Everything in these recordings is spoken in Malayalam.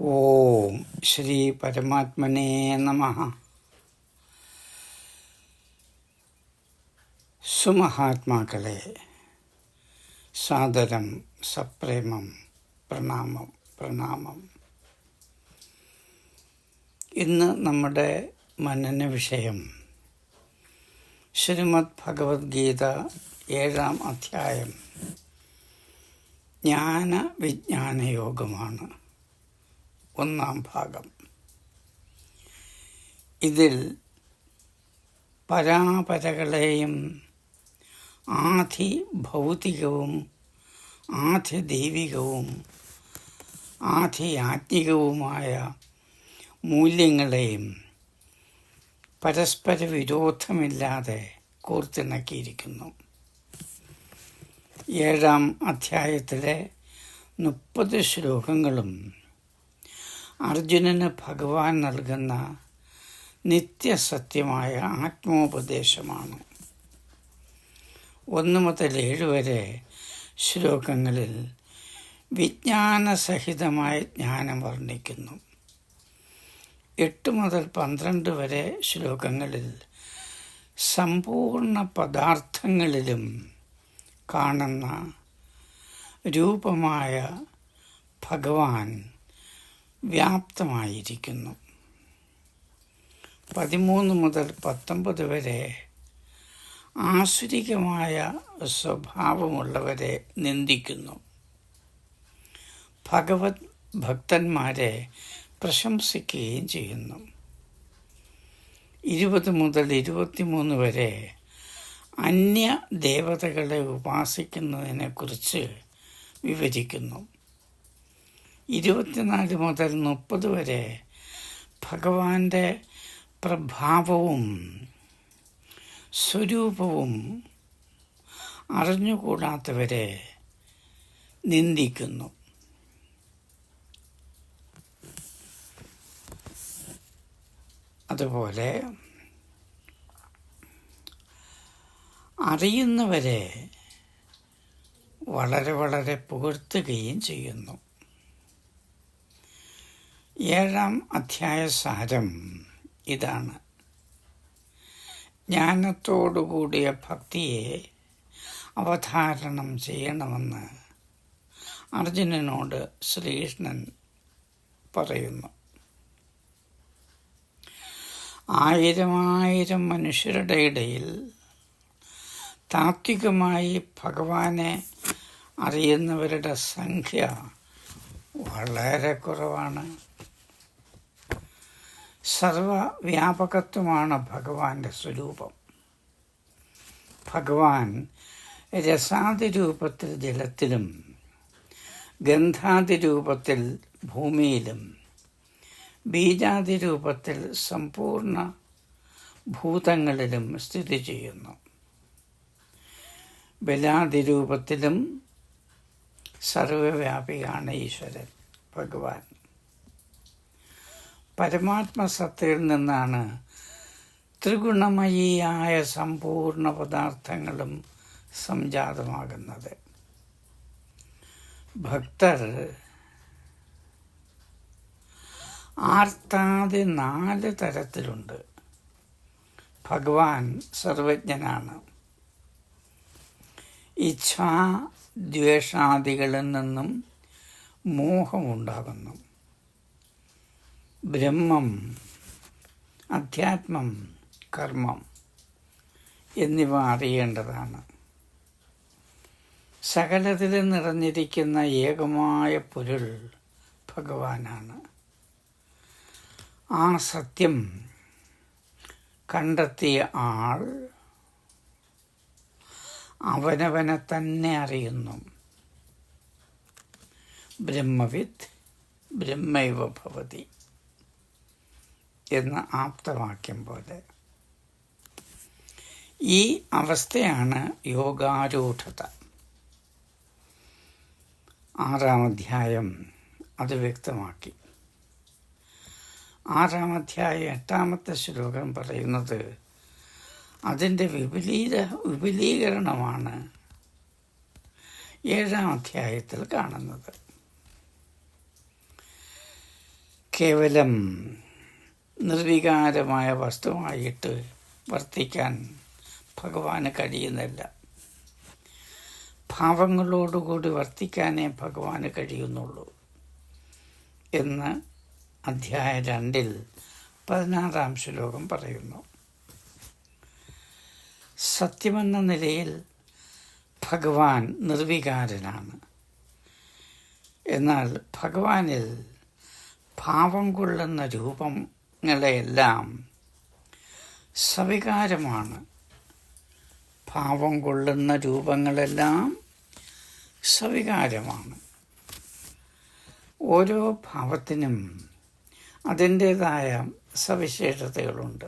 ഓം ശ്രീ പരമാത്മനേ നമ. സുമഹാത്മാക്കളെ സാദരം സപ്രേമം പ്രണാമം പ്രണാമം. ഇന്ന് നമ്മുടെ മനന വിഷയം ശ്രീമദ് ഭഗവത്ഗീത ഏഴാം അധ്യായം. ജ്ഞാന വിജ്ഞാന യോഗമാണ് ഒന്നാം ഭാഗം. ഇതിൽ പരാപരകളെയും ആധി ഭൗതികവും ആധി ദൈവികവും ആധി ആത്മികവുമായ മൂല്യങ്ങളെയും പരസ്പര വിരോധമില്ലാതെ കോർത്തിണക്കിയിരിക്കുന്നു. ഏഴാം അധ്യായത്തിലെ മുപ്പത് ശ്ലോകങ്ങളും അർജുനന് ഭഗവാൻ നൽകുന്ന നിത്യസത്യമായ ആത്മോപദേശമാണ്. ഒന്ന് മുതൽ ഏഴ് വരെ ശ്ലോകങ്ങളിൽ വിജ്ഞാനസഹിതമായ ജ്ഞാനം വർണിക്കുന്നു. എട്ട് മുതൽ പന്ത്രണ്ട് വരെ ശ്ലോകങ്ങളിൽ സമ്പൂർണ പദാർത്ഥങ്ങളിലും കാണുന്ന രൂപമായ ഭഗവാൻ വ്യാപ്തമായിരിക്കുന്നു. പതിമൂന്ന് മുതൽ പത്തൊമ്പത് വരെ ആസുരികമായ സ്വഭാവമുള്ളവരെ നിന്ദിക്കുന്നു. ഭഗവത് ഭക്തന്മാരെ പ്രശംസിക്കുകയും ചെയ്യുന്നു. ഇരുപത് മുതൽ ഇരുപത്തിമൂന്ന് വരെ അന്യ ദേവതകളെ ഉപാസിക്കുന്നതിനെക്കുറിച്ച് വിവരിക്കുന്നു. ഇരുപത്തിനാല് മുതൽ മുപ്പത് വരെ ഭഗവാന്റെ പ്രഭാവവും സ്വരൂപവും അറിഞ്ഞുകൂടാത്തവരെ നിന്ദിക്കുന്നു. അതുപോലെ അറിയുന്നവരെ വളരെ വളരെ പുകഴ്ത്തുകയും ചെയ്യുന്നു. ഏഴാം അധ്യായ സാരം ഇതാണ്. ജ്ഞാനത്തോടുകൂടിയ ഭക്തിയെ അവധാരണം ചെയ്യണമെന്ന് അർജുനനോട് ശ്രീകൃഷ്ണൻ പറയുന്നു. ആയിരമായിരം മനുഷ്യരുടെ ഇടയിൽ താത്വികമായി ഭഗവാനെ അറിയുന്നവരുടെ സംഖ്യ വളരെ കുറവാണ്. സർവവ്യാപകത്വമാണ് ഭഗവാന്റെ സ്വരൂപം. ഭഗവാൻ രസാതിരൂപത്തിൽ ജലത്തിലും ഗന്ധാതിരൂപത്തിൽ ഭൂമിയിലും ബീജാതിരൂപത്തിൽ സമ്പൂർണ ഭൂതങ്ങളിലും സ്ഥിതി ചെയ്യുന്നു. ബലാതിരൂപത്തിലും സർവവ്യാപിയാണ് ഈശ്വരൻ ഭഗവാൻ. പരമാത്മസത്തയിൽ നിന്നാണ് ത്രിഗുണമയിയായ സമ്പൂർണ പദാർത്ഥങ്ങളും സംജാതമാകുന്നത്. ഭക്തർ ആർത്താതി നാല് തരത്തിലുണ്ട്. ഭഗവാൻ സർവജ്ഞനാണ്. ഇച്ഛാ ദ്വേഷാദികളിൽ നിന്നും മോഹമുണ്ടാകുന്നു. ബ്രഹ്മം അധ്യാത്മം കർമ്മം എന്നിവ അറിയേണ്ടതാണ്. സകലത്തിൽ നിറഞ്ഞിരിക്കുന്ന ഏകമായ പൊരുൾ ഭഗവാനാണ്. ആ സത്യം കണ്ടെത്തിയ ആൾ അവനവനെ തന്നെ അറിയുന്നു. ബ്രഹ്മവിത്ത് ബ്രഹ്മൈവ ഭവതി. എന്ന ആപ്തവാക്യം പോലെ. ഈ അവസ്ഥയാണ് യോഗാരൂഢത. ആറാം അധ്യായം അത് വ്യക്തമാക്കി. ആറാം അധ്യായം എട്ടാമത്തെ ശ്ലോകം പറയുന്നത് അതിന്റെ വിപുലീത വിപുലീകരണമാണ് ഏഴാം അധ്യായത്തിൽ കാണുന്നത്. കേവലം നിർവികാരമായ വസ്തുവായിട്ട് വർത്തിക്കാൻ ഭഗവാന് കഴിയുന്നില്ല. ഭാവങ്ങളോടുകൂടി വർത്തിക്കാനേ ഭഗവാന് കഴിയുന്നുള്ളൂ എന്ന് അധ്യായ രണ്ടിൽ പതിനാറാം ശ്ലോകം പറയുന്നു. സത്യമെന്ന നിലയിൽ ഭഗവാൻ നിർവികാരനാണ്. എന്നാൽ ഭഗവാനിൽ ഭാവം കൊള്ളുന്ന രൂപങ്ങളെയെല്ലാം സവികാരമാണ്. ഭാവം കൊള്ളുന്ന രൂപങ്ങളെല്ലാം സവികാരമാണ്. ഓരോ ഭാവത്തിനും അതിന്റേതായ സവിശേഷതകളുണ്ട്.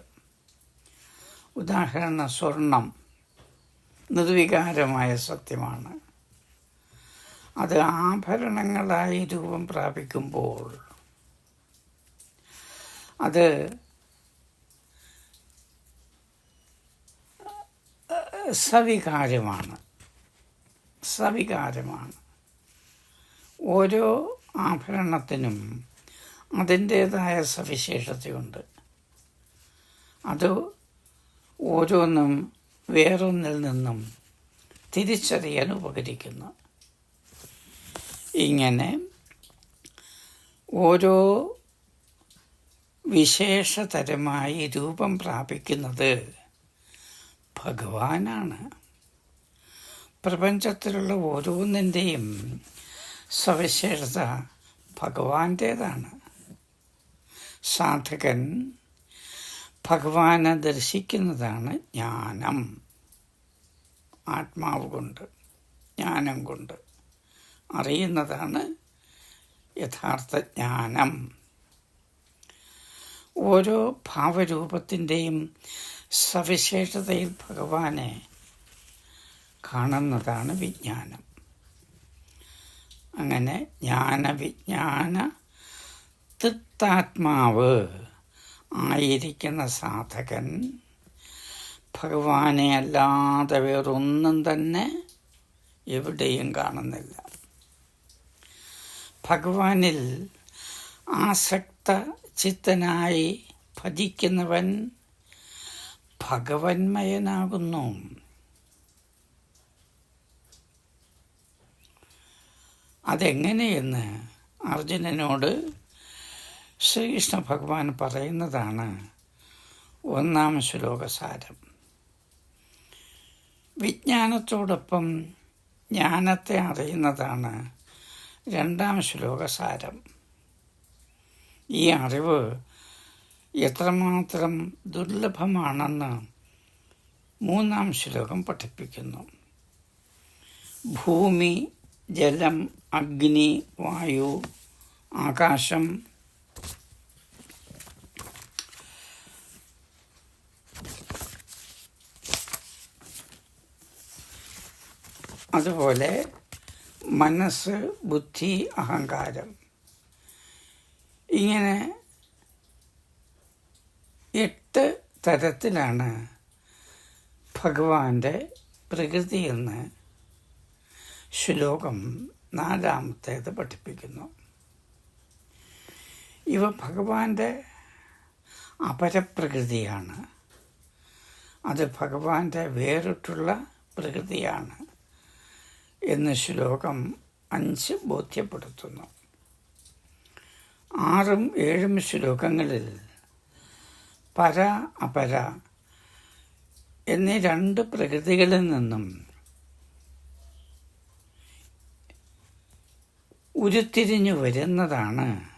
ഉദാഹരണം സ്വർണം നിർവികാരമായ സത്യമാണ്. അത് ആഭരണങ്ങളായി രൂപം പ്രാപിക്കുമ്പോൾ അത് സവികാരമാണ് സവികാരമാണ് ഓരോ ആഭരണത്തിനും അതിന്റേതായ സവിശേഷതയുണ്ട്. അത് ഓരോന്നും വേറൊന്നിൽ നിന്നും തിരിച്ചറിയാൻ ഉപകരിക്കുന്നു. ഇങ്ങനെ ഓരോ വിശേഷതരമായി രൂപം പ്രാപിക്കുന്നത് ഭഗവാനാണ്. പ്രപഞ്ചത്തിലുള്ള ഓരോന്നിന്റെയും സവിശേഷത ഭഗവാന്റേതാണ്. സാധകൻ ഭഗവാനെ ദർശിക്കുന്നതാണ് ജ്ഞാനം. ആത്മാവ് കൊണ്ട് ജ്ഞാനം കൊണ്ട് അറിയുന്നതാണ് യഥാർത്ഥ ജ്ഞാനം. ഓരോ ഭാവരൂപത്തിന്റെയും സവിശേഷതയിൽ ഭഗവാനെ കാണുന്നതാണ് വിജ്ഞാനം. അങ്ങനെ ജ്ഞാനവിജ്ഞാന തൃത്താത്മാവ് ആയിരിക്കുന്ന സാധകൻ ഭഗവാനെ അല്ലാതെ വേറൊന്നും തന്നെ എവിടെയും കാണുന്നില്ല. ഭഗവാനിൽ ആസക്ത ചിത്തനായി ഭജിക്കുന്നവൻ ഭഗവന്മയനാകുന്നു. അതെങ്ങനെയെന്ന് അർജുനനോട് ശ്രീകൃഷ്ണ ഭഗവാൻ പറയുന്നതാണ് ഒന്നാം ശ്ലോകസാരം. വിജ്ഞാനത്തോടൊപ്പം ജ്ഞാനത്തെ അറിയുന്നതാണ് രണ്ടാം ശ്ലോകസാരം. ഈ അറിവ് എത്രമാത്രം ദുർലഭമാണെന്ന് മൂന്നാം ശ്ലോകം പഠിപ്പിക്കുന്നു. ഭൂമി ജലം അഗ്നി വായു ആകാശം അതുപോലെ മനസ്സ് ബുദ്ധി അഹങ്കാരം. ഇങ്ങനെ എട്ട് തരത്തിലാണ് ഭഗവാന്റെ പ്രകൃതി എന്ന് ശ്ലോകം നാലാമത്തേത് പഠിപ്പിക്കുന്നു. ഇവ ഭഗവാന്റെ അപരപ്രകൃതിയാണ്. അത് ഭഗവാന്റെ വേറിട്ടുള്ള പ്രകൃതിയാണ് എന്ന് ശ്ലോകം അഞ്ച് ബോധ്യപ്പെടുത്തുന്നു. ആറും ഏഴും ശ്ലോകങ്ങളിൽ പര അപര എന്നീ രണ്ട് പ്രകൃതികളിൽ നിന്നും ഉരുത്തിരിഞ്ഞു വരുന്നതാണ്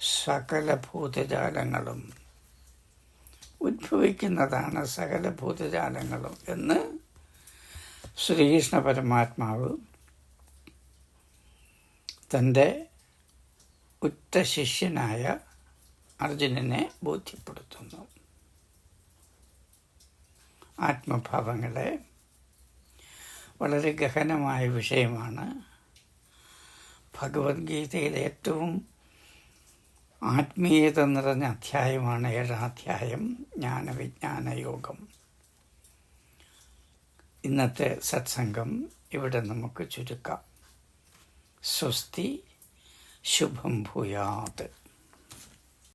സകല ഭൂതജാലങ്ങളും. ഉദ്ഭവിക്കുന്നതാണ് സകല ഭൂതജാലങ്ങളും എന്ന് ശ്രീകൃഷ്ണ പരമാത്മാവ് തന്റെ ഉറ്റ ശിഷ്യനായ അർജുനനെ ബോധ്യപ്പെടുത്തുന്നു. ആത്മഭാവങ്ങളെ വളരെ ഗഹനമായ വിഷയമാണ്. ഭഗവത്ഗീതയിലെ ഏറ്റവും ആത്മീയത നിറഞ്ഞ അധ്യായമാണ് ഏഴാധ്യായം ജ്ഞാനവിജ്ഞാന യോഗം ഇന്നത്തെ സത്സംഗം ഇവിടെ നമുക്ക് ചുരുക്കാം. സ്വസ്തി 小朋不要的。